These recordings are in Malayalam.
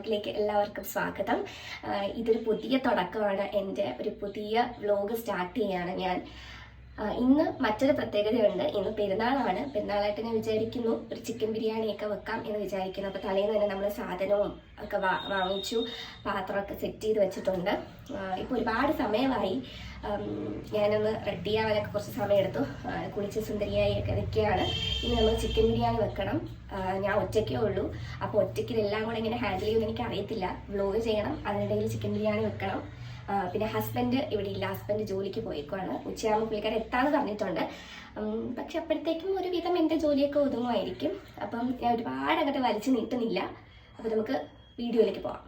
വ്ളോഗിലേക്ക് എല്ലാവർക്കും സ്വാഗതം. ഇതൊരു പുതിയ തുടക്കമാണ്. എന്റെ ഒരു പുതിയ വ്ളോഗ് സ്റ്റാർട്ട് ചെയ്യാണ് ഞാൻ. ഇന്ന് മറ്റൊരു പ്രത്യേകതയുണ്ട്. ഇന്ന് പെരുന്നാളാണ്. പെരുന്നാളായിട്ട് ഞാൻ വിചാരിക്കുന്നു ഒരു ചിക്കൻ ബിരിയാണിയൊക്കെ വെക്കാം എന്ന് വിചാരിക്കുന്നു. അപ്പോൾ തലേന്ന് തന്നെ നമ്മൾ സാധനവും ഒക്കെ വാങ്ങിച്ചു. പാത്രമൊക്കെ സെറ്റ് ചെയ്ത് വെച്ചിട്ടുണ്ട്. ഇപ്പോൾ ഒരുപാട് സമയമായി. ഞാനൊന്ന് റെഡി ആവാനൊക്കെ കുറച്ച് സമയമെടുത്തു. കുളിച്ച് സുന്ദരിയായി ഒക്കെ നിൽക്കുകയാണ്. ഇനി നമ്മൾ ചിക്കൻ ബിരിയാണി വെക്കണം. ഞാൻ ഒറ്റയ്ക്കേ ഉള്ളൂ. അപ്പോൾ ഒറ്റയ്ക്ക് ഇതെല്ലാം കൂടെ ഇങ്ങനെ ഹാൻഡിൽ ചെയ്യുമെന്ന് എനിക്ക് അറിയത്തില്ല വ്ലോഗ് ചെയ്യണം. അതിനിടയിൽ ചിക്കൻ ബിരിയാണി വെക്കണം. പിന്നെ ഹസ്ബൻഡ് ഇവിടെ ഇല്ല. ഹസ്ബൻഡ് ജോലിക്ക് പോയിക്കുവാണ്. ഉച്ചയാകുമ്പോൾ പുള്ളിക്കാരൻ എത്താന്ന് പറഞ്ഞിട്ടുണ്ട്. പക്ഷെ അപ്പോഴത്തേക്കും ഒരുവിധം എന്റെ ജോലിയൊക്കെ ഒതുങ്ങുമായിരിക്കും. അപ്പം ഞാൻ ഒരുപാട് അങ്ങോട്ട് വലിച്ചു നീട്ടുന്നില്ല. അപ്പോൾ നമുക്ക് വീഡിയോയിലേക്ക് പോവാം.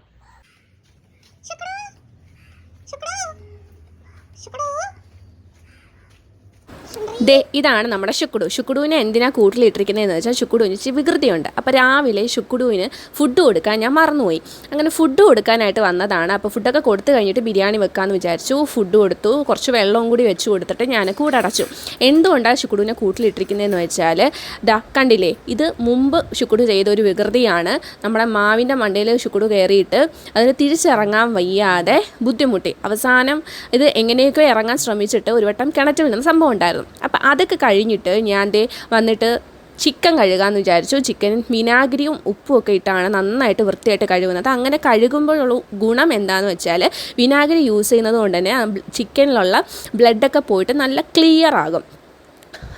ദേ ഇതാണ് നമ്മുടെ ശുക്കുടു. ശുക്കുടുവിനെ എന്തിനാ കൂട്ടിലിട്ടിരിക്കുന്നതെന്ന് വെച്ചാൽ ശുക്കുടുവിന് ഇച്ചിരി വികൃതിയുണ്ട്. അപ്പോൾ രാവിലെ ശുക്കുടുവിന് ഫുഡ് കൊടുക്കാൻ ഞാൻ മറന്നുപോയി. അങ്ങനെ ഫുഡ് കൊടുക്കാനായിട്ട് വന്നതാണ്. അപ്പോൾ ഫുഡൊക്കെ കൊടുത്തു കഴിഞ്ഞിട്ട് ബിരിയാണി വെക്കാമെന്ന് വിചാരിച്ചു. ഫുഡ് കൊടുത്തു. കുറച്ച് വെള്ളവും കൂടി വെച്ച് കൊടുത്തിട്ട് ഞാൻ കൂടടച്ചു. എന്തുകൊണ്ടാണ് ശുക്കുടുവിനെ കൂട്ടിലിട്ടിരിക്കുന്നതെന്ന് വെച്ചാൽ ദാ കണ്ടില്ലേ ഇത് മുമ്പ് ശുക്കുടു ചെയ്ത ഒരു വികൃതിയാണ്. നമ്മുടെ മാവിന്റെ മണ്ടയിൽ ശുക്കുടു കയറിയിട്ട് അതിന് തിരിച്ചിറങ്ങാൻ വയ്യാതെ ബുദ്ധിമുട്ടി. അവസാനം ഇത് എങ്ങനെയൊക്കെ ഇറങ്ങാൻ ശ്രമിച്ചിട്ട് ഒരു വട്ടം കിണറ്റിൽ നിന്ന് സംഭവം ഉണ്ടായിരുന്നു. അപ്പം അതൊക്കെ കഴിഞ്ഞിട്ട് ഞാൻ ദേ വന്നിട്ട് ചിക്കൻ കഴുകാമെന്ന് വിചാരിച്ചു. ചിക്കൻ വിനാഗിരിയും ഉപ്പും ഒക്കെ ഇട്ടാണ് നന്നായിട്ട് വൃത്തിയായിട്ട് കഴുകുന്നത്. അങ്ങനെ കഴുകുമ്പോഴുള്ള ഗുണം എന്താണെന്ന് വെച്ചാൽ വിനാഗിരി യൂസ് ചെയ്യുന്നത് കൊണ്ട് തന്നെ ചിക്കനിലുള്ള ബ്ലഡൊക്കെ പോയിട്ട് നല്ല ക്ലിയർ ആകും.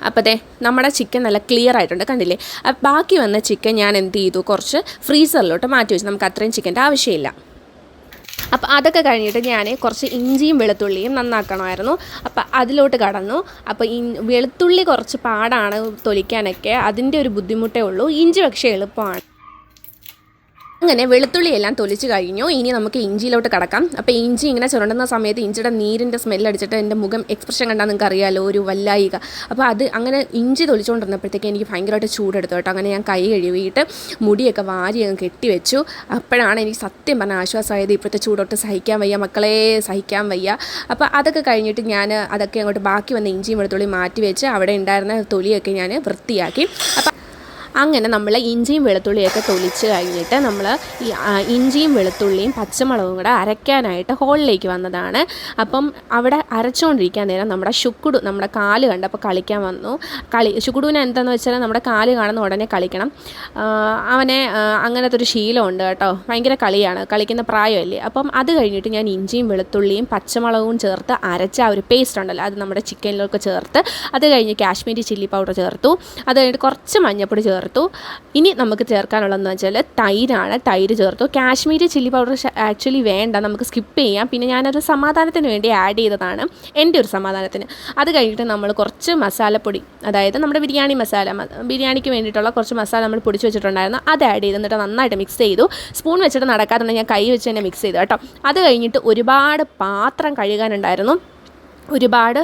അപ്പോൾ ദേ നമ്മുടെ ചിക്കൻ നല്ല ക്ലിയർ ആയിട്ടുണ്ട് കണ്ടില്ലേ? ബാക്കി വന്ന ചിക്കൻ ഞാൻ എന്ത് ചെയ്തു? കുറച്ച് ഫ്രീസറിലോട്ട് മാറ്റി വെച്ചു. നമുക്ക് അത്രയും ചിക്കന്റെ ആവശ്യമില്ല. അപ്പോൾ അതൊക്കെ കഴിഞ്ഞിട്ട് ഞാൻ കുറച്ച് ഇഞ്ചിയും വെളുത്തുള്ളിയും നന്നാക്കണമായിരുന്നു. അപ്പോൾ അതിലോട്ട് കടന്നു. അപ്പോൾ ഈ വെളുത്തുള്ളി കുറച്ച് പാടാണ് തൊലിക്കാനൊക്കെ. അതിന്റെ ഒരു ബുദ്ധിമുട്ടേ ഉള്ളൂ. ഇഞ്ചി പക്ഷേ എളുപ്പമാണ്. അങ്ങനെ വെളുത്തുള്ളി എല്ലാം തൊലിച്ച് കഴിഞ്ഞു. ഇനി നമുക്ക് ഇഞ്ചിയിലോട്ട് കടക്കാം. അപ്പോൾ ഇഞ്ചി ഇങ്ങനെ ചുരണ്ടുന്ന സമയത്ത് ഇഞ്ചിയുടെ നീരിന്റെ സ്മെല്ലടിച്ചിട്ട് എന്റെ മുഖം എക്സ്പ്രഷൻ കണ്ടാൽ നിങ്ങൾക്ക് അറിയാമല്ലോ ഒരു വല്ലായിക. അപ്പോൾ അത് അങ്ങനെ ഇഞ്ചി തൊലിച്ചുകൊണ്ടിരുന്നപ്പോഴത്തേക്ക് എനിക്ക് ഭയങ്കരമായിട്ട് ചൂടെടുത്തു കേട്ടോ. അങ്ങനെ ഞാൻ കൈ കഴുകിയിട്ട് മുടിയൊക്കെ വാരി അങ്ങ് കെട്ടിവെച്ചു അപ്പോഴാണ് എനിക്ക് സത്യം പറഞ്ഞ ആശ്വാസമായത് ഇപ്പോഴത്തെ ചൂടൊട്ട് സഹിക്കാൻ വയ്യ മക്കളെ സഹിക്കാൻ വയ്യ. അപ്പോൾ അതൊക്കെ കഴിഞ്ഞിട്ട് ഞാൻ അതൊക്കെ അങ്ങോട്ട് ബാക്കി വന്ന ഇഞ്ചിയും വെളുത്തുള്ളി മാറ്റി വെച്ച് അവിടെ ഉണ്ടായിരുന്ന തൊലിയൊക്കെ ഞാൻ വൃത്തിയാക്കി. അപ്പം അങ്ങനെ നമ്മൾ ഇഞ്ചിയും വെളുത്തുള്ളിയൊക്കെ തൊലിച്ച് കഴിഞ്ഞിട്ട് നമ്മൾ ഈ ഇഞ്ചിയും വെളുത്തുള്ളിയും പച്ചമുളകും കൂടെ അരയ്ക്കാനായിട്ട് ഹോളിലേക്ക് വന്നതാണ്. അപ്പം അവിടെ അരച്ചുകൊണ്ടിരിക്കാൻ നേരം നമ്മുടെ ശുക്കുടു നമ്മുടെ കാൽ കണ്ടപ്പോൾ കളിക്കാൻ വന്നു. കളി ശുക്കുടുവിന് എന്താണെന്ന് വെച്ചാൽ നമ്മുടെ കാൽ കാണുന്ന ഉടനെ കളിക്കണം. അവനെ അങ്ങനത്തെ ഒരു ശീലമുണ്ട് കേട്ടോ. ഭയങ്കര കളിയാണ് കളിക്കുന്ന പ്രായമല്ലേ. അപ്പം അത് കഴിഞ്ഞിട്ട് ഞാൻ ഇഞ്ചിയും വെളുത്തുള്ളിയും പച്ചമുളകും ചേർത്ത് അരച്ച ആ ഒരു പേസ്റ്റ് ഉണ്ടല്ലോ അത് നമ്മുടെ ചിക്കനിലൊക്കെ ചേർത്ത് അത് കഴിഞ്ഞ് കാശ്മീരി ചില്ലി പൗഡർ ചേർത്തു. അത് കഴിഞ്ഞിട്ട് കുറച്ച് മഞ്ഞൾപ്പൊടി ചേർത്തു ഇനി നമുക്ക് ചേർക്കാനുള്ളതെന്ന് വെച്ചാൽ തൈരാണ്. തൈര് ചേർത്തു. കാശ്മീരി ചില്ലി പൗഡർ ആക്ച്വലി വേണ്ട. നമുക്ക് സ്കിപ്പ് ചെയ്യാം. പിന്നെ ഞാനൊരു സമാധാനത്തിന് വേണ്ടി ആഡ് ചെയ്തതാണ്. എന്റെ ഒരു സമാധാനത്തിന്. അത് കഴിഞ്ഞിട്ട് നമ്മൾ കുറച്ച് മസാലപ്പൊടി അതായത് നമ്മുടെ ബിരിയാണി മസാല ബിരിയാണിക്ക് വേണ്ടിയിട്ടുള്ള കുറച്ച് മസാല നമ്മൾ പൊടിച്ച് വെച്ചിട്ടുണ്ടായിരുന്നു. അത് ആഡ് ചെയ്ത്. എന്നിട്ട് നന്നായിട്ട് മിക്സ് ചെയ്തു. സ്പൂൺ വെച്ചിട്ട് നടക്കാറുണ്ട് ഞാൻ കൈ വെച്ച് തന്നെ മിക്സ് ചെയ്തു കേട്ടോ. അത് കഴിഞ്ഞിട്ട് ഒരുപാട് പാത്രം കഴുകാനുണ്ടായിരുന്നു. ഒരുപാട്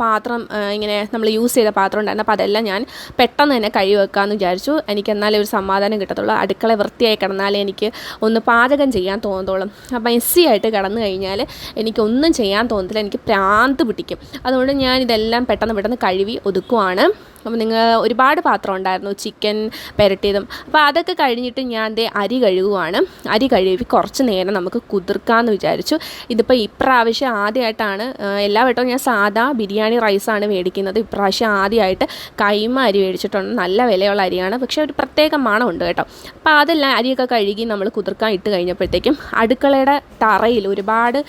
പാത്രം ഇങ്ങനെ നമ്മൾ യൂസ് ചെയ്ത പാത്രം ഉണ്ടായിരുന്നു. അപ്പോൾ അതെല്ലാം ഞാൻ പെട്ടെന്ന് തന്നെ കഴുകി വെക്കാമെന്ന് വിചാരിച്ചു. എനിക്ക് എന്നാലേ ഒരു സമാധാനം കിട്ടത്തുള്ളൂ. അടുക്കള വൃത്തിയായി കിടന്നാലേ എനിക്ക് ഒന്ന് പാചകം ചെയ്യാൻ തോന്നത്തുള്ളൂ. അപ്പോൾ എസ്സി ആയിട്ട് കിടന്നു കഴിഞ്ഞാൽ എനിക്കൊന്നും ചെയ്യാൻ തോന്നത്തില്ല. എനിക്ക് പ്രാന്ത് പിടിക്കും. അതുകൊണ്ട് ഞാൻ ഇതെല്ലാം പെട്ടെന്ന് പെട്ടെന്ന് കഴുകി ഒതുക്കുവാണ്. അപ്പോൾ നിങ്ങൾ ഒരുപാട് പാത്രം ഉണ്ടായിരുന്നു ചിക്കൻ പെരട്ടിയതും. അപ്പോൾ അതൊക്കെ കഴിഞ്ഞിട്ട് ഞാൻ ദേ അരി കഴുകുവാണ്. അരി കഴുകി കുറച്ച് നേരം നമുക്ക് കുതിർക്കാമെന്ന് വിചാരിച്ചു. ഇതിപ്പോൾ ഇപ്രാവശ്യം ആദ്യമായിട്ടാണ് എല്ലാ വട്ടവും ഞാൻ സാധാ ബിരിയാണി റൈസാണ് മേടിക്കുന്നത്. ഇപ്രാവശ്യം ആദ്യമായിട്ട് കൈമ അരി മേടിച്ചിട്ടുണ്ട്. നല്ല വിലയുള്ള അരിയാണ്. പക്ഷേ ഒരു പ്രത്യേക മണമുണ്ട് കേട്ടോ. അപ്പോൾ അതെല്ലാം അരിയൊക്കെ കഴുകി നമ്മൾ കുതിർക്കാൻ ഇട്ട് കഴിഞ്ഞപ്പോഴത്തേക്കും അടുക്കളയുടെ തറയിൽ ഒരുപാട്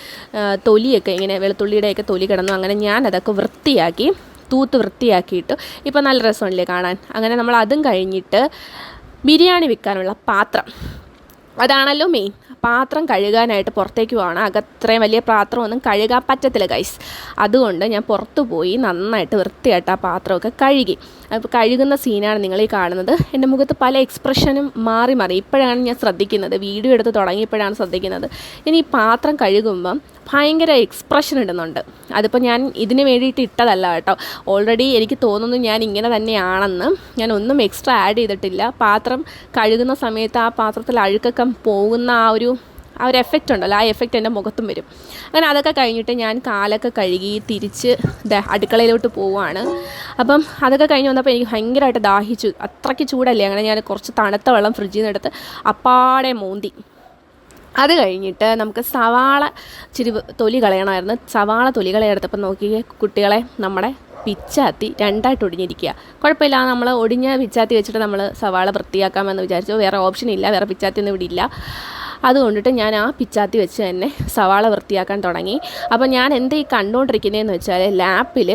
തൊലിയൊക്കെ ഇങ്ങനെ വെളുത്തുള്ളിയുടെയൊക്കെ തൊലി കിടന്നു. അങ്ങനെ ഞാൻ അതൊക്കെ വൃത്തിയാക്കി തൂത്ത് വൃത്തിയാക്കിയിട്ട് ഇപ്പോൾ നല്ല രസമല്ലേ കാണാൻ. അങ്ങനെ നമ്മൾ അതും കഴിഞ്ഞിട്ട് ബിരിയാണി വിൽക്കാനുള്ള പാത്രം. അതാണല്ലോ മെയിൻ പാത്രം കഴുകാനായിട്ട് പുറത്തേക്ക് പോകണം അകത്രയും വലിയ പാത്രമൊന്നും കഴുകാൻ പറ്റത്തില്ല ഗൈസ് അതുകൊണ്ട് ഞാൻ പുറത്തു പോയി നന്നായിട്ട് വൃത്തിയായിട്ട് ആ പാത്രമൊക്കെ കഴുകി. അപ്പോൾ കഴുകുന്ന സീനാണ് നിങ്ങൾ ഈ കാണുന്നത്. എന്റെ മുഖത്ത് പല എക്സ്പ്രഷനും മാറി മാറി. ഇപ്പോഴാണ് ഞാൻ ശ്രദ്ധിക്കുന്നത്. വീഡിയോ എടുത്ത് തുടങ്ങിയപ്പോഴാണ് ശ്രദ്ധിക്കുന്നത്. ഇനി ഈ പാത്രം കഴുകുമ്പം ഭയങ്കര എക്സ്പ്രഷൻ ഇടുന്നുണ്ട്. അതിപ്പോൾ ഞാൻ ഇതിന് വേണ്ടിയിട്ട് ഇട്ടതല്ല കേട്ടോ. ഓൾറെഡി എനിക്ക് തോന്നുന്നു ഞാൻ ഇങ്ങനെ തന്നെയാണെന്ന്. ഞാൻ ഒന്നും എക്സ്ട്രാ ആഡ് ചെയ്തിട്ടില്ല. പാത്രം കഴുകുന്ന സമയത്ത് ആ പാത്രത്തിൽ അഴുക്കൊക്കെ പോകുന്ന ആ ഒരു ആ ഒരു എഫക്റ്റ് ഉണ്ടല്ലോ. ആ എഫക്റ്റ് എന്റെ മുഖത്തും വരും. അങ്ങനെ അതൊക്കെ കഴിഞ്ഞിട്ട് ഞാൻ കാലൊക്കെ കഴുകി തിരിച്ച് അടുക്കളയിലോട്ട് പോവുകയാണ്. അപ്പം അതൊക്കെ കഴിഞ്ഞ് വന്നപ്പോൾ എനിക്ക് ഭയങ്കരമായിട്ട് ദാഹിച്ചു. അത്രയ്ക്ക് ചൂടല്ലേ? അങ്ങനെ ഞാൻ കുറച്ച് തണുത്ത വെള്ളം ഫ്രിഡ്ജിൽ നിന്ന് എടുത്ത് അപ്പാടെ മോന്തി. അത് കഴിഞ്ഞിട്ട് നമുക്ക് സവാള ഇച്ചിരി തൊലി കളയണമായിരുന്നു. സവാള തൊലി കളയെടുത്തപ്പോൾ നോക്കിയേ കുട്ടികളെ നമ്മുടെ പിച്ചാത്തി രണ്ടായിട്ട് ഒടിഞ്ഞിരിക്കുക കുഴപ്പമില്ല നമ്മൾ ഒടിഞ്ഞ പിച്ചാത്തി വെച്ചിട്ട് നമ്മൾ സവാള വൃത്തിയാക്കാമെന്ന് വിചാരിച്ചു. വേറെ ഓപ്ഷൻ ഇല്ല വേറെ പിച്ചാത്തി ഒന്നും ഇവിടെ ഇല്ല. അതുകൊണ്ടിട്ട് ഞാൻ ആ പിച്ചാത്തി വെച്ച് തന്നെ സവാള വൃത്തിയാക്കാൻ തുടങ്ങി. അപ്പോൾ ഞാൻ എന്താ ഈ കണ്ടുകൊണ്ടിരിക്കുന്നതെന്ന് വെച്ചാൽ ലാപ്പിൽ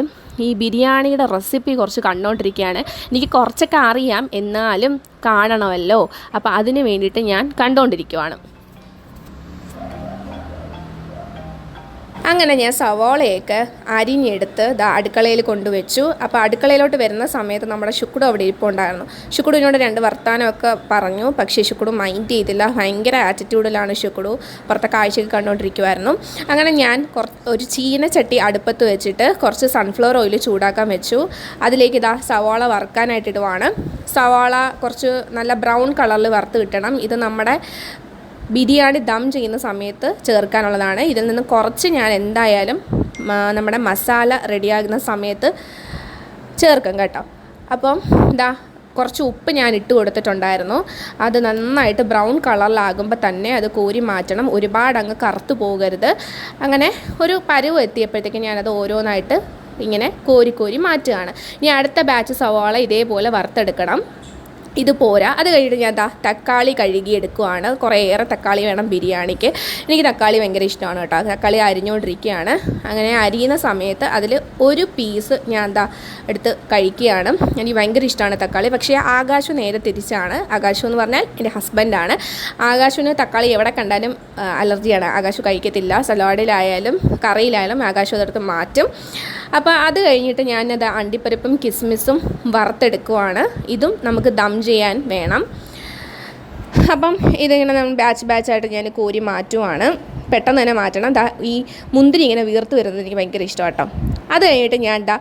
ഈ ബിരിയാണിയുടെ റെസിപ്പി കുറച്ച് കണ്ടുകൊണ്ടിരിക്കുകയാണ് എനിക്ക് കുറച്ചൊക്കെ അറിയാം എന്നാലും കാണണമല്ലോ. അപ്പോൾ അതിന് വേണ്ടിയിട്ട് ഞാൻ കണ്ടുകൊണ്ടിരിക്കുവാണ് അങ്ങനെ ഞാൻ സവാളയൊക്കെ അരിഞ്ഞെടുത്ത് ദാ അടുക്കളയിൽ കൊണ്ടുവച്ചു. അപ്പോൾ അടുക്കളയിലോട്ട് വരുന്ന സമയത്ത് നമ്മുടെ ശുക്കുടു അവിടെ ഇരിപ്പുണ്ടായിരുന്നു. ശുക്കുടുവിനോട് രണ്ട് വർത്തമാനമൊക്കെ പറഞ്ഞു. പക്ഷേ ശുക്കുടു മൈൻഡ് ചെയ്തില്ല. ഭയങ്കര ആറ്റിറ്റ്യൂഡിലാണ് ശുക്കുടു. പുറത്തെ കാഴ്ചയൊക്കെ കണ്ടുകൊണ്ടിരിക്കുമായിരുന്നു അങ്ങനെ ഞാൻ കുറ ഒരു ചീനച്ചട്ടി അടുപ്പത്ത് വെച്ചിട്ട് കുറച്ച് സൺഫ്ലവർ ഓയിൽ ചൂടാക്കാൻ വെച്ചു. അതിലേക്ക് ഇതാ സവാള വറുക്കാനായിട്ടിടുവാണ് സവാള കുറച്ച് നല്ല ബ്രൗൺ കളറിൽ വറുത്ത് കിട്ടണം. ഇത് നമ്മുടെ ബിരിയാണി ദം ചെയ്യുന്ന സമയത്ത് ചേർക്കാനുള്ളതാണ്. ഇതിൽ നിന്ന് കുറച്ച് ഞാൻ എന്തായാലും നമ്മുടെ മസാല റെഡിയാകുന്ന സമയത്ത് ചേർക്കും കേട്ടോ. അപ്പം ഇതാ കുറച്ച് ഉപ്പ് ഞാൻ ഇട്ട് കൊടുത്തിട്ടുണ്ടായിരുന്നു. അത് നന്നായിട്ട് ബ്രൗൺ കളറിലാകുമ്പോൾ തന്നെ അത് കോരി മാറ്റണം. ഒരുപാട് അങ്ങ് കറുത്ത് പോകരുത്. അങ്ങനെ ഒരു പരുവ് എത്തിയപ്പോഴത്തേക്ക് ഞാനത് ഓരോന്നായിട്ട് ഇങ്ങനെ കോരി കോരി മാറ്റുകയാണ്. ഇനി അടുത്ത ബാച്ച് സവാള ഇതേപോലെ വറുത്തെടുക്കണം. ഇത് പോരാ. അത് കഴിഞ്ഞിട്ട് ഞാൻ തക്കാളി കഴുകി എടുക്കുവാണ് കുറേയേറെ തക്കാളി വേണം ബിരിയാണിക്ക്. എനിക്ക് തക്കാളി ഭയങ്കര ഇഷ്ടമാണ് കേട്ടോ. തക്കാളി അരിഞ്ഞുകൊണ്ടിരിക്കുകയാണ് അങ്ങനെ അരിയുന്ന സമയത്ത് അതിൽ ഒരു പീസ് ഞാൻ എന്താ എടുത്ത് കഴിക്കുകയാണ്. എനിക്ക് ഭയങ്കര ഇഷ്ടമാണ് തക്കാളി. പക്ഷേ ആകാശു നേരെ തിരിച്ചാണ്. ആകാശു എന്ന് പറഞ്ഞാൽ എന്റെ ഹസ്ബൻഡാണ് ആകാശുവിന് തക്കാളി എവിടെ കണ്ടാലും അലർജിയാണ്. ആകാശു കഴിക്കത്തില്ല. സലാഡിലായാലും കറിയിലായാലും ആകാശു അതെടുത്ത് മാറ്റും. അപ്പോൾ അത് കഴിഞ്ഞിട്ട് ഞാനത് അണ്ടിപ്പരിപ്പും കിസ്മിസും വറുത്തെടുക്കുവാണ്. ഇതും നമുക്ക് ദം ചെയ്യാൻ വേണം. അപ്പം ഇതിങ്ങനെ നമ്മൾ ബാച്ച് ബാച്ചായിട്ട് ഞാൻ കോരി മാറ്റുവാണ്. പെട്ടെന്ന് തന്നെ മാറ്റണം. ദാ ഈ മുന്തിരി ഇങ്ങനെ വീർത്ത് വരുന്നത് എനിക്ക് ഭയങ്കര ഇഷ്ടം കേട്ടോ അത് കഴിഞ്ഞിട്ട് ഞാൻ എന്താ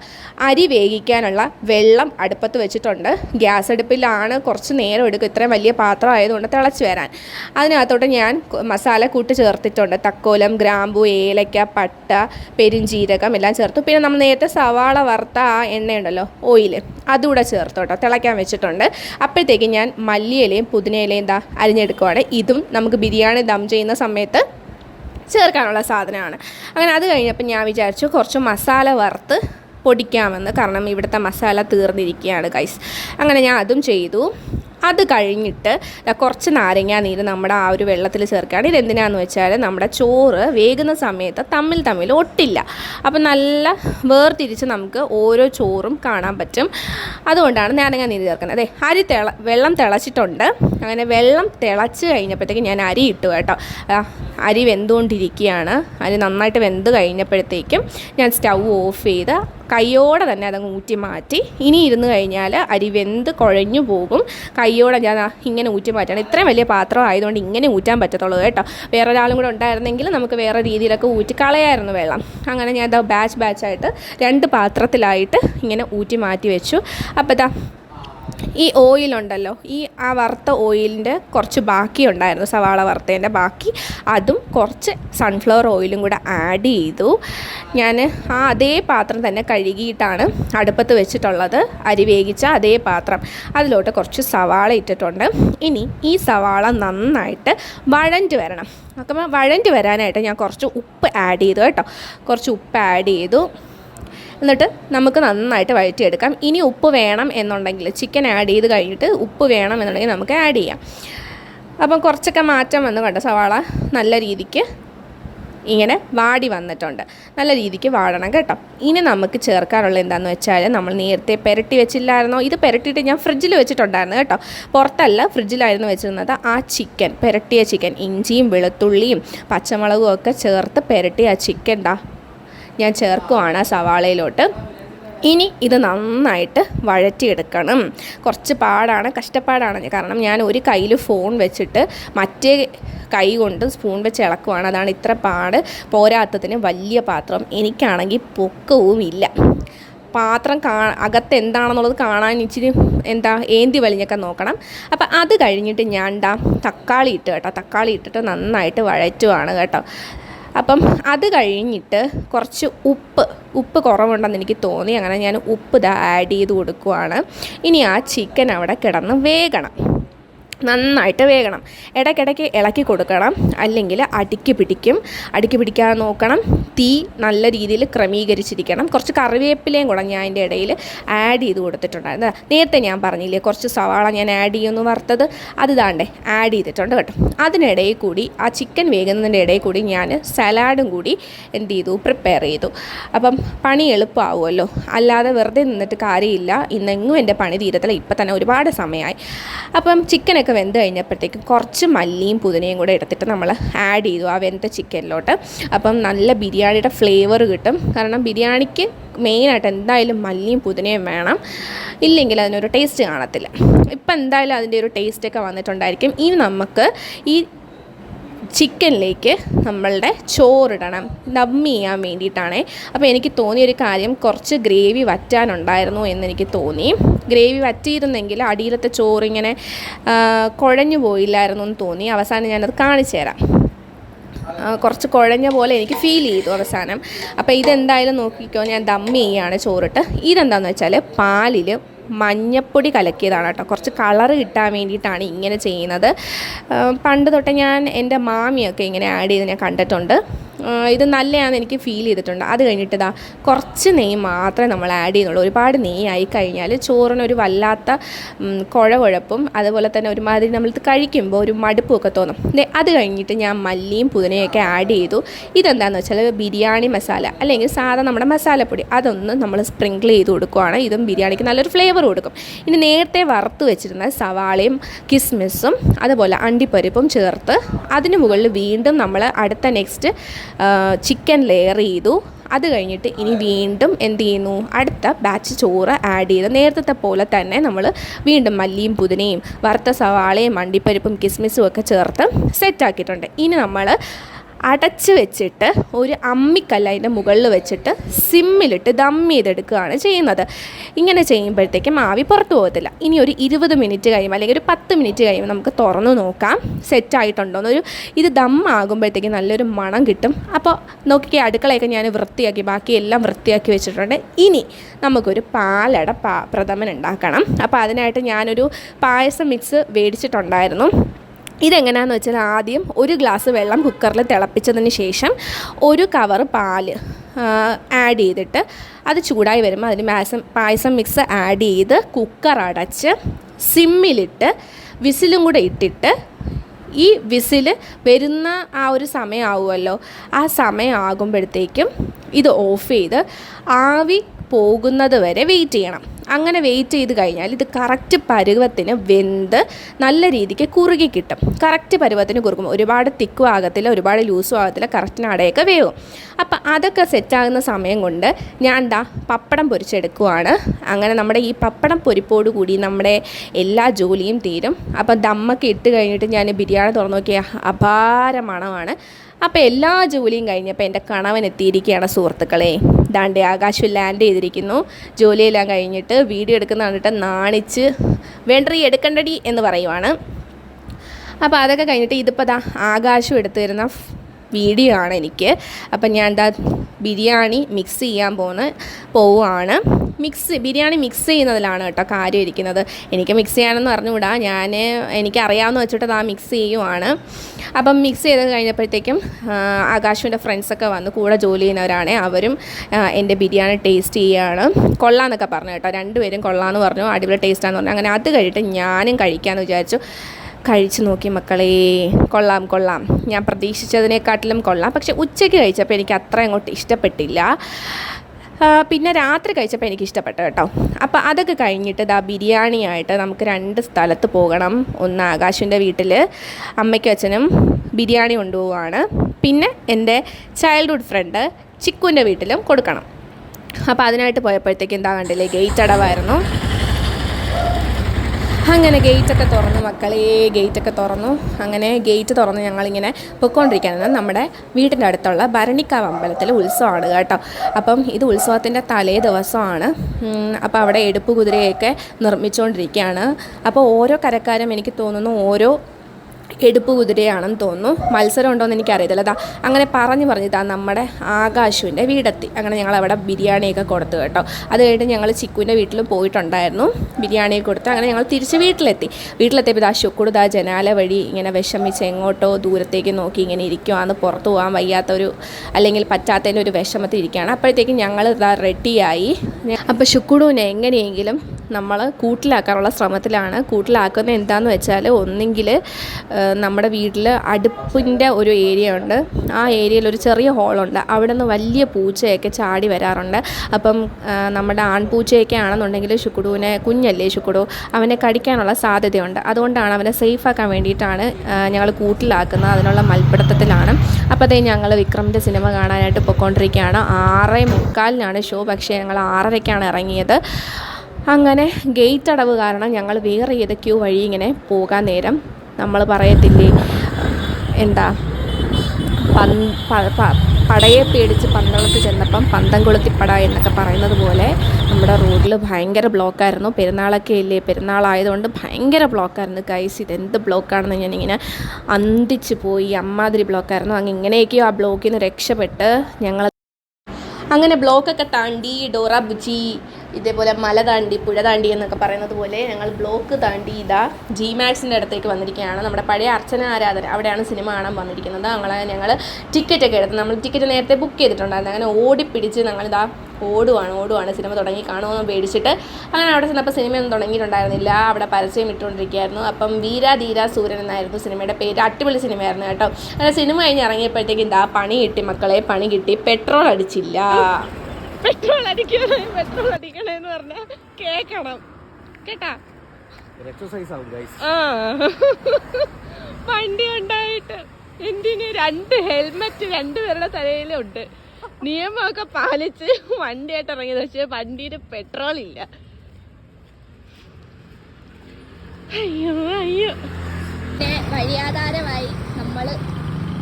അരി വേവിക്കാനുള്ള വെള്ളം അടുപ്പത്ത് വെച്ചിട്ടുണ്ട്. ഗ്യാസ് അടുപ്പിലാണ് കുറച്ച് നേരം എടുക്കും. ഇത്രയും വലിയ പാത്രം ആയതുകൊണ്ട് തിളച്ച് വരാൻ. അതിനകത്തോട്ട് ഞാൻ മസാല കൂട്ട് ചേർത്തിട്ടുണ്ട്. തക്കോലം ഗ്രാമ്പു ഏലക്ക പട്ട പെരിഞ്ചീരകം എല്ലാം ചേർത്തു. പിന്നെ നമ്മൾ നേരത്തെ സവാള വറുത്ത ആ എണ്ണയുണ്ടല്ലോ ഓയിൽ അതുകൂടെ ചേർത്ത് കേട്ടോ തിളയ്ക്കാൻ വെച്ചിട്ടുണ്ട്. അപ്പോഴത്തേക്ക് ഞാൻ മല്ലിയിലയും പുതിനയിലയും എന്താ അരിഞ്ഞെടുക്കുവാണ്. ഇതും നമുക്ക് ബിരിയാണി ദം ചെയ്യുന്ന സമയത്ത് ചേർക്കാനുള്ള സാധനമാണ്. അങ്ങനെ അത് കഴിഞ്ഞപ്പോൾ ഞാൻ വിചാരിച്ചു കുറച്ച് മസാല വറുത്ത് പൊടിക്കാമെന്ന്. കാരണം ഇവിടുത്തെ മസാല തീർന്നിരിക്കുകയാണ് ഗൈസ് അങ്ങനെ ഞാൻ അതും ചെയ്തു. അത് കഴിഞ്ഞിട്ട് കുറച്ച് നാരങ്ങാ നീര് നമ്മുടെ ആ ഒരു വെള്ളത്തിൽ ചേർക്കുകയാണ്. ഇതെന്തിനാന്ന് വെച്ചാൽ നമ്മുടെ ചോറ് വേകുന്ന സമയത്ത് തമ്മിൽ തമ്മിൽ ഒട്ടില്ല. അപ്പം നല്ല വേർതിരിച്ച് നമുക്ക് ഓരോ ചോറും കാണാൻ പറ്റും. അതുകൊണ്ടാണ് നാരങ്ങാ നീര് ചേർക്കുന്നത്. അതെ അരി തിള വെള്ളം തിളച്ചിട്ടുണ്ട്. അങ്ങനെ വെള്ളം തിളച്ച് കഴിഞ്ഞപ്പോഴത്തേക്ക് ഞാൻ അരി ഇട്ടു കേട്ടോ. അരി വെന്തുകൊണ്ടിരിക്കുകയാണ്. അരി നന്നായിട്ട് വെന്ത് കഴിഞ്ഞപ്പോഴത്തേക്കും ഞാൻ സ്റ്റൗ ഓഫ് ചെയ്ത് കയ്യോടെ തന്നെ അതങ്ങ് ഊറ്റി മാറ്റി. ഇനി ഇരുന്ന് കഴിഞ്ഞാൽ അരി വെന്ത് കുഴഞ്ഞു പോകും. കയ്യോടെ ഞാൻ ഇങ്ങനെ ഊറ്റി മാറ്റണം. ഇത്രയും വലിയ പാത്രം ആയതുകൊണ്ട് ഇങ്ങനെ ഊറ്റാൻ പറ്റത്തുള്ളൂ കേട്ടോ. വേറെ ഒരാളും കൂടെ ഉണ്ടായിരുന്നെങ്കിൽ നമുക്ക് വേറെ രീതിയിലൊക്കെ ഊറ്റി കളയായിരുന്നു വെള്ളം. അങ്ങനെ ഞാൻ ബാച്ച് ബാച്ചായിട്ട് രണ്ട് പാത്രത്തിലായിട്ട് ഇങ്ങനെ ഊറ്റി മാറ്റി വെച്ചു. അപ്പോൾ ഈ ഓയിലുണ്ടല്ലോ ഈ ആ വറുത്ത ഓയിലിന്റെ കുറച്ച് ബാക്കി ഉണ്ടായിരുന്നു സവാള വറുത്തതിന്റെ ബാക്കി. അതും കുറച്ച് സൺഫ്ലവർ ഓയിലും കൂടെ ആഡ് ചെയ്തു. ഞാൻ ആ അതേ പാത്രം തന്നെ കഴുകിയിട്ടാണ് അടുപ്പത്ത് വെച്ചിട്ടുള്ളത്. അരി വേവിച്ച അതേ പാത്രം. അതിലോട്ട് കുറച്ച് സവാള ഇട്ടിട്ടുണ്ട്. ഇനി ഈ സവാള നന്നായിട്ട് വഴഞ്ഞ് വരണം. അപ്പം വഴഞ്ഞ് വരാനായിട്ട് ഞാൻ കുറച്ച് ഉപ്പ് ആഡ് ചെയ്തു കേട്ടോ. കുറച്ച് ഉപ്പ് ആഡ് ചെയ്തു. എന്നിട്ട് നമുക്ക് നന്നായിട്ട് വഴറ്റിയെടുക്കാം. ഇനി ഉപ്പ് വേണം എന്നുണ്ടെങ്കിൽ ചിക്കൻ ആഡ് ചെയ്ത് കഴിഞ്ഞിട്ട് ഉപ്പ് വേണം എന്നുണ്ടെങ്കിൽ നമുക്ക് ആഡ് ചെയ്യാം. അപ്പം കുറച്ചൊക്കെ മാറ്റം വന്നു കണ്ടോ? സവാള നല്ല രീതിക്ക് ഇങ്ങനെ വാടി വന്നിട്ടുണ്ട്. നല്ല രീതിക്ക് വാടണം കേട്ടോ. ഇനി നമുക്ക് ചേർക്കാനുള്ള എന്താണെന്ന് വെച്ചാൽ നമ്മൾ നേരത്തെ പെരട്ടി വെച്ചില്ലായിരുന്നോ? ഇത് പെരട്ടിയിട്ട് ഞാൻ ഫ്രിഡ്ജിൽ വെച്ചിട്ടുണ്ടായിരുന്നു കേട്ടോ. പുറത്തല്ല ഫ്രിഡ്ജിലായിരുന്നു വെച്ചിരുന്നത് ആ ചിക്കൻ പെരട്ടിയ ചിക്കൻ ഇഞ്ചിയും വെളുത്തുള്ളിയും പച്ചമുളകും ഒക്കെ ചേർത്ത് പെരട്ടിയ ചിക്കൻ ഡാ ഞാൻ ചേർക്കുവാണ് സവാളയിലോട്ട്. ഇനി ഇത് നന്നായിട്ട് വഴറ്റിയെടുക്കണം. കുറച്ച് പാടാണ് കഷ്ടപ്പാടാണ്. കാരണം ഞാൻ ഒരു കയ്യിൽ ഫോൺ വെച്ചിട്ട് മറ്റേ കൈ കൊണ്ട് സ്പൂൺ വെച്ച് ഇളക്കുവാണ്. അതാണ് ഇത്ര പാട്. പോരാത്തതിന് വലിയ പാത്രം എനിക്കാണെങ്കിൽ പൊക്കവും ഇല്ല. പാത്രം കാ അകത്ത് എന്താണെന്നുള്ളത് കാണാൻ ഇച്ചിരി എന്താ ഏന്തി വലിഞ്ഞൊക്കെ നോക്കണം. അപ്പം അത് കഴിഞ്ഞിട്ട് ഞാൻ എന്താ തക്കാളി ഇട്ട് കേട്ടോ തക്കാളി ഇട്ടിട്ട് നന്നായിട്ട് വഴറ്റുവാണ് കേട്ടോ. അപ്പം അത് കഴിഞ്ഞിട്ട് കുറച്ച് ഉപ്പ് ഉപ്പ് കുറവുണ്ടെന്ന് എനിക്ക് തോന്നി. അങ്ങനെ ഞാൻ ഉപ്പ് ഇതാ ആഡ് ചെയ്ത് കൊടുക്കുവാണ്. ഇനി ആ ചിക്കൻ അവിടെ കിടന്ന് വേകണം. നന്നായിട്ട് വേകണം. ഇടയ്ക്കിടയ്ക്ക് ഇളക്കി കൊടുക്കണം. അല്ലെങ്കിൽ അടുക്കി പിടിക്കും. അടുക്കി പിടിക്കാൻ നോക്കണം. തീ നല്ല രീതിയിൽ ക്രമീകരിച്ചിരിക്കണം. കുറച്ച് കറിവേപ്പിലയും കൂടെ ഞാൻ അതിന്റെ ഇടയിൽ ആഡ് ചെയ്ത് കൊടുത്തിട്ടുണ്ടായിരുന്നു. നേരത്തെ ഞാൻ പറഞ്ഞില്ലേ കുറച്ച് സവാള ഞാൻ ആഡ് ചെയ്യുമെന്ന് വറുത്തത്. അത് താണ്ടേ ആഡ് ചെയ്തിട്ടുണ്ട് കേട്ടോ. അതിനിടയിൽ കൂടി ആ ചിക്കൻ വേകുന്നതിന്റെ ഇടയിൽ കൂടി ഞാൻ സലാഡും കൂടി എന്ത് ചെയ്തു പ്രിപ്പയർ ചെയ്തു. അപ്പം പണി എളുപ്പമാവുമല്ലോ. അല്ലാതെ വെറുതെ നിന്നിട്ട് കാര്യമില്ല. ഇന്നെങ്ങും എന്റെ പണി തീരത്തില്ല. ഇപ്പം തന്നെ ഒരുപാട് സമയമായി. അപ്പം ചിക്കനൊക്കെ വെന്ത് കഴിഞ്ഞപ്പോഴത്തേക്കും കുറച്ച് മല്ലിയും പുതിനയും കൂടെ എടുത്തിട്ട് നമ്മൾ ആഡ് ചെയ്തു ആ വെന്ത ചിക്കനിലോട്ട്. അപ്പം നല്ല ബിരിയാണിയുടെ ഫ്ലേവർ കിട്ടും. കാരണം ബിരിയാണിക്ക് മെയിനായിട്ട് എന്തായാലും മല്ലിയും പുതിനയും വേണം. ഇല്ലെങ്കിൽ അതിനൊരു ടേസ്റ്റ് കാണത്തില്ല. ഇപ്പം എന്തായാലും അതിന്റെ ഒരു ടേസ്റ്റൊക്കെ വന്നിട്ടുണ്ടായിരിക്കും. ഇനി നമുക്ക് ഈ ചിക്കനിലേക്ക് നമ്മളുടെ ചോറിടണം. ദം ചെയ്യാൻ വേണ്ടിയിട്ടാണ്. അപ്പോൾ എനിക്ക് തോന്നിയൊരു കാര്യം കുറച്ച് ഗ്രേവി വറ്റാനുണ്ടായിരുന്നു എന്നെനിക്ക് തോന്നി. ഗ്രേവി വറ്റിയിരുന്നെങ്കിൽ അടിയിലത്തെ ചോറിങ്ങനെ കുഴഞ്ഞു പോയില്ലായിരുന്നു എന്ന് തോന്നി. അവസാനം ഞാനത് കാണിച്ചു തരാം. കുറച്ച് കുഴഞ്ഞ പോലെ എനിക്ക് ഫീൽ ചെയ്തു അവസാനം. അപ്പോൾ ഇതെന്തായാലും നോക്കിക്കോ ഞാൻ ദം ചെയ്യാണ് ചോറിട്ട്. ഇതെന്താണെന്ന് വെച്ചാൽ പാലിൽ മഞ്ഞപ്പൊടി കലക്കിയതാണ് കേട്ടോ. കുറച്ച് കളർ കിട്ടാൻ വേണ്ടിയിട്ടാണ് ഇങ്ങനെ ചെയ്യുന്നത്. പണ്ട് തൊട്ടേ ഞാൻ എന്റെ മാമിയൊക്കെ ഇങ്ങനെ ആഡ് ചെയ്ത് ഞാൻ കണ്ടിട്ടുണ്ട്. ഇത് നല്ലതാണെന്ന് എനിക്ക് ഫീൽ ചെയ്തിട്ടുണ്ട്. അത് കഴിഞ്ഞിട്ട് കുറച്ച് നെയ്യ് മാത്രമേ നമ്മൾ ആഡ് ചെയ്യുന്നുള്ളൂ. ഒരുപാട് നെയ്യ് ആയി കഴിഞ്ഞാൽ ചോറിനൊരു വല്ലാത്ത കുഴകുഴപ്പും അതുപോലെ തന്നെ ഒരുമാതിരി നമ്മൾ കഴിക്കുമ്പോൾ ഒരു മടുപ്പൊക്കെ തോന്നും. അത് കഴിഞ്ഞിട്ട് ഞാൻ മല്ലിയും പുതിനയൊക്കെ ആഡ് ചെയ്തു. ഇതെന്താണെന്ന് വെച്ചാൽ ബിരിയാണി മസാല അല്ലെങ്കിൽ സാധാ നമ്മുടെ മസാലപ്പൊടി അതൊന്ന് നമ്മൾ സ്പ്രിങ്കിൾ ചെയ്ത് കൊടുക്കുവാണ്. ഇതും ബിരിയാണിക്ക് നല്ലൊരു ഫ്ലേവർ കൊടുക്കും. ഇനി നേരത്തെ വറുത്ത് വെച്ചിരുന്ന സവാളയും കിസ്മിസും അതുപോലെ അണ്ടിപ്പരിപ്പും ചേർത്ത് അതിന് മുകളിൽ വീണ്ടും നമ്മൾ അടുത്ത നെക്സ്റ്റ് ചിക്കൻ ലെയർ ചെയ്തു. അത് കഴിഞ്ഞിട്ട് ഇനി വീണ്ടും എന്ത് ചെയ്യുന്നു? അടുത്ത ബാച്ച് ചോറ് ആഡ് ചെയ്ത് നേരത്തെ പോലെ തന്നെ നമ്മൾ വീണ്ടും മല്ലിയും പുതിനയും വറുത്ത സവാളയും മണ്ടിപ്പരിപ്പും കിസ്മിസും ഒക്കെ ചേർത്ത് സെറ്റാക്കിയിട്ടുണ്ട് ഇനി നമ്മൾ അടച്ച് വെച്ചിട്ട് ഒരു അമ്മിക്കല്ല് അതിന്റെ മുകളിൽ വെച്ചിട്ട് സിമ്മിലിട്ട് ദം ചെയ്തെടുക്കുകയാണ് ചെയ്യുന്നത്. ഇങ്ങനെ ചെയ്യുമ്പോഴത്തേക്കും ആവി പുറത്തു പോകത്തില്ല. ഇനി ഒരു ഇരുപത് മിനിറ്റ് കഴിയുമ്പോൾ അല്ലെങ്കിൽ ഒരു പത്ത് മിനിറ്റ് കഴിയുമ്പോൾ നമുക്ക് തുറന്നു നോക്കാം. സെറ്റ് സെറ്റായിട്ടുണ്ടോ എന്നൊരു ഇത് ദം ആകുമ്പോഴത്തേക്കും നല്ലൊരു മണം കിട്ടും. അപ്പോൾ നോക്കിക്കേ അടുക്കളയൊക്കെ ഞാൻ വൃത്തിയാക്കി ബാക്കി എല്ലാം വൃത്തിയാക്കി വെച്ചിട്ടുണ്ട്. ഇനി നമുക്കൊരു പാലട പാ പ്രഥമൻ ഉണ്ടാക്കണം. അപ്പോൾ അതിനായിട്ട് ഞാനൊരു പായസം മിക്സ് മേടിച്ചിട്ടുണ്ടായിരുന്നു. ഇതെങ്ങനെയാണെന്ന് വെച്ചാൽ ആദ്യം ഒരു ഗ്ലാസ് വെള്ളം കുക്കറിൽ തിളപ്പിച്ചതിന് ശേഷം ഒരു കവർ പാൽ ആഡ് ചെയ്തിട്ട് അത് ചൂടായി വരുമ്പോൾ അതിന് മാസം പായസം മിക്സ് ആഡ് ചെയ്ത് കുക്കർ അടച്ച് സിമ്മിലിട്ട് വിസിലും കൂടെ ഇട്ടിട്ട് ഈ വിസിൽ വരുന്ന ആ ഒരു സമയമാവുമല്ലോ ആ സമയം ആകുമ്പോഴത്തേക്കും ഇത് ഓഫ് ചെയ്ത് ആവി പോകുന്നത് വരെ വെയിറ്റ് ചെയ്യണം. അങ്ങനെ വെയിറ്റ് ചെയ്ത് കഴിഞ്ഞാൽ ഇത് കറക്റ്റ് പരുവത്തിന് വെന്ത് നല്ല രീതിക്ക് കുറുകി കിട്ടും. കറക്റ്റ് പരുവത്തിന് കുറുക്കും. ഒരുപാട് തിക്കും ആകത്തില്ല ഒരുപാട് ലൂസും ആകത്തില്ല കറക്റ്റിന് അടയൊക്കെ വേവും. അപ്പം അതൊക്കെ സെറ്റാകുന്ന സമയം കൊണ്ട് ഞാൻ എന്താ പപ്പടം പൊരിച്ചെടുക്കുവാണ്. അങ്ങനെ നമ്മുടെ ഈ പപ്പടം പൊരിപ്പോട് കൂടി നമ്മുടെ എല്ലാ ജോലിയും തീരും. അപ്പം ദമ്മൊക്കെ ഇട്ട് കഴിഞ്ഞിട്ട് ഞാൻ ബിരിയാണി തുറന്നു നോക്കിയ അപാര മണമാണ്. അപ്പോൾ എല്ലാ ജോലിയും കഴിഞ്ഞപ്പോൾ എന്റെ കണവൻ എത്തിയിരിക്കുകയാണ് സുഹൃത്തുക്കളെ. ദാണ്ടെ ആകാശം ലാൻഡ് ചെയ്തിരിക്കുന്നു. ജോലിയെല്ലാം കഴിഞ്ഞിട്ട് വീഡിയോ എടുക്കുന്ന കണ്ടിട്ട് നാണിച്ച് വേണ്ടറി എടുക്കണ്ടടി എന്ന് പറയുവാണ്. അപ്പോൾ അതൊക്കെ കഴിഞ്ഞിട്ട് ഇതിപ്പോൾ ദാ ആകാശം എടുത്തു തരുന്ന വീഡിയോ ആണ് എനിക്ക്. അപ്പം ഞാൻ എന്താ ബിരിയാണി മിക്സ് ചെയ്യാൻ പോകുന്ന പോവുകയാണ് മിക്സ് ബിരിയാണി മിക്സ് ചെയ്യുന്നതിലാണ് കേട്ടോ കാര്യം ഇരിക്കുന്നത്. എനിക്ക് മിക്സ് ചെയ്യാനെന്ന് പറഞ്ഞുകൂടാ ഞാൻ എനിക്ക് അറിയാമെന്ന് വെച്ചിട്ട് ആ മിക്സ് ചെയ്യുവാണ്. അപ്പം മിക്സ് ചെയ്ത് കഴിഞ്ഞപ്പോഴത്തേക്കും ആകാശുവിന്റെ ഫ്രണ്ട്സൊക്കെ വന്ന് കൂടെ ജോലി ചെയ്യുന്നവരാണ് അവരും എന്റെ ബിരിയാണി ടേസ്റ്റ് ചെയ്യുകയാണ് കൊള്ളാമെന്നൊക്കെ പറഞ്ഞു കേട്ടോ. രണ്ടുപേരും കൊള്ളാമെന്ന് പറഞ്ഞു. അടിപൊളി ടേസ്റ്റാന്ന് പറഞ്ഞു. അങ്ങനെ അത് കഴിഞ്ഞിട്ട് ഞാനും കഴിക്കാമെന്ന് വിചാരിച്ചു. കഴിച്ചു നോക്കി മക്കളെ. കൊള്ളാം കൊള്ളാം. ഞാൻ പ്രതീക്ഷിച്ചതിനെക്കാട്ടിലും കൊള്ളാം. പക്ഷെ ഉച്ചയ്ക്ക് കഴിച്ചപ്പോൾ എനിക്ക് അത്ര അങ്ങോട്ട് ഇഷ്ടപ്പെട്ടില്ല. പിന്നെ രാത്രി കഴിച്ചപ്പോൾ എനിക്ക് ഇഷ്ടപ്പെട്ടു കേട്ടോ. അപ്പോൾ അതൊക്കെ കഴിഞ്ഞിട്ട് ദാ ബിരിയാണിയായിട്ട് നമുക്ക് രണ്ട് സ്ഥലത്ത് പോകണം. ഒന്ന് ആകാശിന്റെ വീട്ടിൽ അമ്മയ്ക്കും അച്ഛനും ബിരിയാണി കൊണ്ടുപോവാണ് പിന്നെ എന്റെ ചൈൽഡ്ഹുഡ് ഫ്രണ്ട് ചിക്കുവിന്റെ വീട്ടിലും കൊടുക്കണം. അപ്പോൾ അതിനായിട്ട് പോയപ്പോഴത്തേക്ക് എന്താ കണ്ടില്ലേ ഗേറ്റ് അടവായിരുന്നു. അങ്ങനെ ഗേറ്റൊക്കെ തുറന്നു. മക്കളെ ഗേറ്റൊക്കെ തുറന്നു. അങ്ങനെ ഗേറ്റ് തുറന്ന് ഞങ്ങളിങ്ങനെ പൊയ്ക്കൊണ്ടിരിക്കുന്നത് നമ്മുടെ വീടിന്റെ അടുത്തുള്ള ഭരണിക്കാവ് അമ്പലത്തിൽ ഉത്സവമാണ് കേട്ടോ. അപ്പം ഇത് ഉത്സവത്തിന്റെ തലേ ദിവസമാണ്. അപ്പോൾ അവിടെ എടുപ്പ് കുതിരയൊക്കെ നിർമ്മിച്ചുകൊണ്ടിരിക്കുകയാണ്. അപ്പോൾ ഓരോ കരക്കാരും എനിക്ക് തോന്നുന്നു ഓരോ എടുപ്പ് കുതിരയാണെന്ന് തോന്നുന്നു. മത്സരം ഉണ്ടോയെന്ന് എനിക്കറിയത്തില്ല. അതാ അങ്ങനെ പറഞ്ഞു പറഞ്ഞിതാ നമ്മുടെ ആകാശുവിന്റെ വീടെത്തി. അങ്ങനെ ഞങ്ങൾ അവിടെ ബിരിയാണിയൊക്കെ കൊടുത്തു കേട്ടോ. അത് കഴിഞ്ഞിട്ട് ഞങ്ങൾ ചിക്കുവിന്റെ വീട്ടിൽ പോയിട്ടുണ്ടായിരുന്നു. ബിരിയാണി കൊടുത്ത് അങ്ങനെ ഞങ്ങൾ തിരിച്ച് വീട്ടിലെത്തി. വീട്ടിലെത്തിയപ്പോൾ ഇതാ ശുക്കുട് ദാ ജനാല വഴി ഇങ്ങനെ വിഷമിച്ച് എങ്ങോട്ടോ ദൂരത്തേക്ക് നോക്കി ഇങ്ങനെ ഇരിക്കുവാന്ന് പുറത്ത് പോകാൻ വയ്യാത്തൊരു അല്ലെങ്കിൽ പറ്റാത്തതിന്റെ ഒരു വിഷമത്തിൽ ഇരിക്കുകയാണ്. അപ്പോഴത്തേക്കും ഞങ്ങൾ ഇതാ റെഡിയായി. അപ്പോൾ ശുക്കുടുവിനെ എങ്ങനെയെങ്കിലും നമ്മൾ കൂട്ടിലാക്കാനുള്ള ശ്രമത്തിലാണ്. കൂട്ടിലാക്കുന്നത് എന്താണെന്ന് വെച്ചാൽ ഒന്നെങ്കിൽ നമ്മുടെ വീട്ടിൽ അടുപ്പിന്റെ ഒരു ഏരിയ ഉണ്ട്. ആ ഏരിയയിൽ ഒരു ചെറിയ ഹോളുണ്ട് അവിടെ നിന്ന് വലിയ പൂച്ചയൊക്കെ ചാടി വരാറുണ്ട്. അപ്പം നമ്മുടെ ആൺപൂച്ചയൊക്കെ ആണെന്നുണ്ടെങ്കിൽ ശുക്കുടുവിനെ കുഞ്ഞല്ലേ ശുക്കുടു അവനെ കടിക്കാനുള്ള സാധ്യതയുണ്ട്. അതുകൊണ്ടാണ് അവനെ സേഫാക്കാൻ വേണ്ടിയിട്ടാണ് ഞങ്ങൾ കൂട്ടിലാക്കുന്നത്. അതിനുള്ള മൽപ്പിടുത്തത്തിലാണ്. അപ്പോൾ അതേ ഞങ്ങൾ വിക്രമിന്റെ സിനിമ കാണാനായിട്ട് പൊയ്ക്കൊണ്ടിരിക്കുകയാണ്. ആറേ മുക്കാലിനാണ് ഷോ പക്ഷേ ഞങ്ങൾ ആറരയ്ക്കാണ് ഇറങ്ങിയത്. അങ്ങനെ ഗേറ്റ് അടവ് കാരണം ഞങ്ങൾ വേറെ ഏതൊക്കെയോ വഴി ഇങ്ങനെ പോകാൻ നേരം നമ്മൾ പറയത്തില്ലേ? എന്താ? പടയെ പേടിച്ച് പന്തളത്ത് ചെന്നപ്പം പന്തം കൊളുത്തിപ്പട എന്നൊക്കെ പറയുന്നത് പോലെ നമ്മുടെ റോഡിൽ ഭയങ്കര ബ്ലോക്കായിരുന്നു. പെരുന്നാളൊക്കെ ഇല്ലേ? പെരുന്നാളായതുകൊണ്ട് ഭയങ്കര ബ്ലോക്കായിരുന്നു. കൈസ് ഇതെന്ത് ബ്ലോക്കാണെന്ന് ഞാനിങ്ങനെ അന്തിച്ച് പോയി. അമ്മാതിരി ബ്ലോക്കായിരുന്നു. അങ്ങ് ഇങ്ങനെയൊക്കെയോ ആ ബ്ലോക്കിൽ നിന്ന് രക്ഷപ്പെട്ട് ഞങ്ങൾ അങ്ങനെ ബ്ലോക്കൊക്കെ താണ്ടി ഡോറ ബുജി ഇതേപോലെ മല താണ്ടി പുഴ താണ്ടി എന്നൊക്കെ പറയുന്നത് പോലെ ഞങ്ങൾ ബ്ലോക്ക് താണ്ടി ഇതാ ജി മാക്സിന്റെ അടുത്തേക്ക് വന്നിരിക്കുകയാണ്. നമ്മുടെ പഴയ അർച്ചന ആരാധന അവിടെയാണ് സിനിമ കാണാൻ വന്നിരിക്കുന്നത്. ഞങ്ങൾ ഞങ്ങൾ ടിക്കറ്റൊക്കെ എടുത്ത് നമ്മൾ ടിക്കറ്റ് നേരത്തെ ബുക്ക് ചെയ്തിട്ടുണ്ടായിരുന്നു. അങ്ങനെ ഓടിപ്പിടിച്ച് ഞങ്ങളിതാ ഓടുവാണ് ഓടുവാണ് സിനിമ തുടങ്ങി കാണുമെന്ന് പേടിച്ചിട്ട് അങ്ങനെ അവിടെ ചെന്നപ്പോൾ സിനിമയൊന്നും തുടങ്ങിയിട്ടുണ്ടായിരുന്നില്ല. അവിടെ പരസ്യം ഇട്ടുകൊണ്ടിരിക്കുകയായിരുന്നു. അപ്പം വീര ധീര സൂര്യൻ എന്നായിരുന്നു സിനിമയുടെ പേര്. അടിപൊളി സിനിമയായിരുന്നു കേട്ടോ. അങ്ങനെ സിനിമ കഴിഞ്ഞ് ഇറങ്ങിയപ്പോഴത്തേക്കും ഇതാ പണി കിട്ടി മക്കളെ പണി കിട്ടി. പെട്രോൾ അടിച്ചില്ല. പെട്രോൾ അടിക്കണേ പെട്രോൾ അടിക്കണേ എന്ന് പറഞ്ഞാൽ കേക്കണം. കേട്ടാ? എക്സസൈസ് ആവും ഗൈസ് ആ. വണ്ടി ഉണ്ടായിട്ട് എന്തിന് രണ്ട് ഹെൽമെറ്റ് രണ്ടുപേരുടെ തലയിലുണ്ട്. നിയമമൊക്കെ പാലിച്ച് വണ്ടിയായിട്ട് ഇറങ്ങിയത് പക്ഷേ വണ്ടിയിൽ പെട്രോൾ ഇല്ല. അയ്യോ അയ്യോ. വഴിയാധാരമായി നമ്മൾ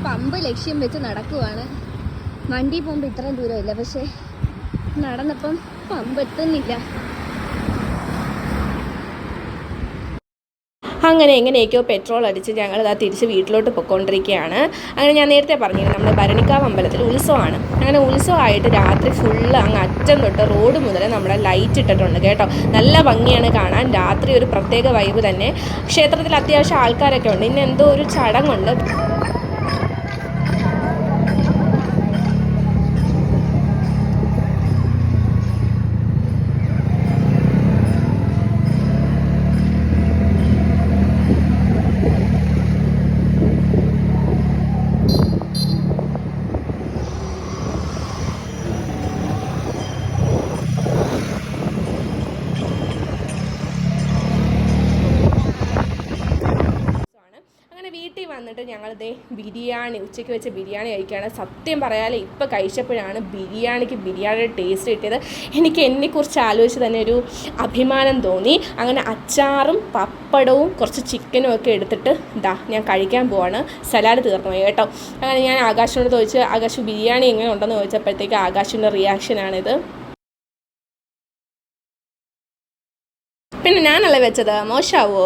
പമ്പ് ലക്ഷ്യം വെച്ച് നടക്കുവാണ്. വണ്ടി പോകുമ്പോൾ ഇത്രയും ദൂരമില്ല പക്ഷേ നടന്നപ്പം പമ്പെത്തുന്നില്ല. അങ്ങനെ എങ്ങനെയൊക്കെയോ പെട്രോൾ അടിച്ച് ഞങ്ങൾ ആ തിരിച്ച് വീട്ടിലോട്ട് പൊയ്ക്കൊണ്ടിരിക്കുകയാണ്. അങ്ങനെ ഞാൻ നേരത്തെ പറഞ്ഞിരുന്നു നമ്മുടെ ഭരണിക്കാവ് അമ്പലത്തിൽ ഉത്സവമാണ്. അങ്ങനെ ഉത്സവമായിട്ട് രാത്രി ഫുള്ള് അങ്ങ് അറ്റം തൊട്ട് റോഡ് മുതൽ നമ്മുടെ ലൈറ്റ് ഇട്ടിട്ടുണ്ട് കേട്ടോ. നല്ല ഭംഗിയാണ് കാണാൻ. രാത്രി ഒരു പ്രത്യേക വൈബ് തന്നെ. ക്ഷേത്രത്തിൽ അത്യാവശ്യം ആൾക്കാരൊക്കെ ഉണ്ട്. ഇന്ന് എന്തോ ഒരു ചടങ്ങുണ്ട്. വന്നിട്ട് ഞങ്ങളിതേ ബിരിയാണി ഉച്ചയ്ക്ക് വെച്ച് ബിരിയാണി കഴിക്കുകയാണ്. സത്യം പറയാതെ ഇപ്പം കഴിച്ചപ്പോഴാണ് ബിരിയാണിക്ക് ബിരിയാണിയുടെ ടേസ്റ്റ് കിട്ടിയത്. എനിക്ക് എന്നെക്കുറിച്ച് ആലോചിച്ച് തന്നെ ഒരു അഭിമാനം തോന്നി. അങ്ങനെ അച്ചാറും പപ്പടവും കുറച്ച് ചിക്കനും ഒക്കെ എടുത്തിട്ട് ഇതാ ഞാൻ കഴിക്കാൻ പോവാണ്. സലാഡ് തീർന്നു കേട്ടോ. അങ്ങനെ ഞാൻ ആകാശിനോട് ചോദിച്ച് ആകാശ് ബിരിയാണി എങ്ങനെ ഉണ്ടെന്ന് ചോദിച്ചപ്പോഴത്തേക്ക് ആകാശിന്റെ റിയാക്ഷനാണിത് പിന്നെ ഞാനല്ലേ വെച്ചത്? മോശാവോ?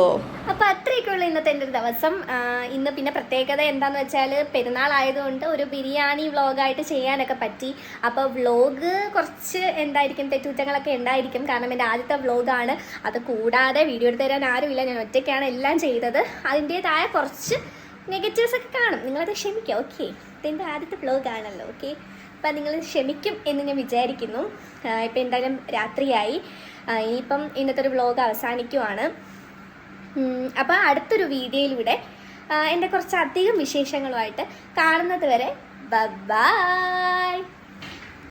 അപ്പോൾ അത്രയൊക്കെയുള്ള ഇന്നത്തെ എന്റെ ഒരു ദിവസം. ഇന്ന് പിന്നെ പ്രത്യേകത എന്താണെന്ന് വെച്ചാൽ പെരുന്നാൾ ആയതുകൊണ്ട് ഒരു ബിരിയാണി വ്ളോഗായിട്ട് ചെയ്യാനൊക്കെ പറ്റി. അപ്പോൾ വ്ളോഗ് കുറച്ച് എന്തായിരിക്കും തെറ്റുകുറ്റങ്ങളൊക്കെ ഉണ്ടായിരിക്കും. കാരണം എന്റെ ആദ്യത്തെ വ്ളോഗാണ്. അത് കൂടാതെ വീഡിയോ എടുത്ത് തരാൻ ആരുമില്ല. ഞാൻ ഒറ്റയ്ക്കാണ് എല്ലാം ചെയ്തത്. അതിന്റേതായ കുറച്ച് നെഗറ്റീവ്സ് ഒക്കെ കാണും. നിങ്ങളത് ക്ഷമിക്കുക ഓക്കെ ഇതെന്റെ ആദ്യത്തെ വ്ളോഗാണല്ലോ ഓക്കെ അപ്പം നിങ്ങൾ ക്ഷമിക്കും എന്ന് ഞാൻ വിചാരിക്കുന്നു. ഇപ്പം എന്തായാലും രാത്രിയായി. ഇനിയിപ്പം ഇന്നത്തെ ഒരു വ്ളോഗ് അവസാനിക്കുവാണ്. അപ്പോൾ അടുത്തൊരു വീഡിയോയിലൂടെ എന്റെ കുറച്ചധികം വിശേഷങ്ങളുമായിട്ട് കാണുന്നത് വരെ ബൈ.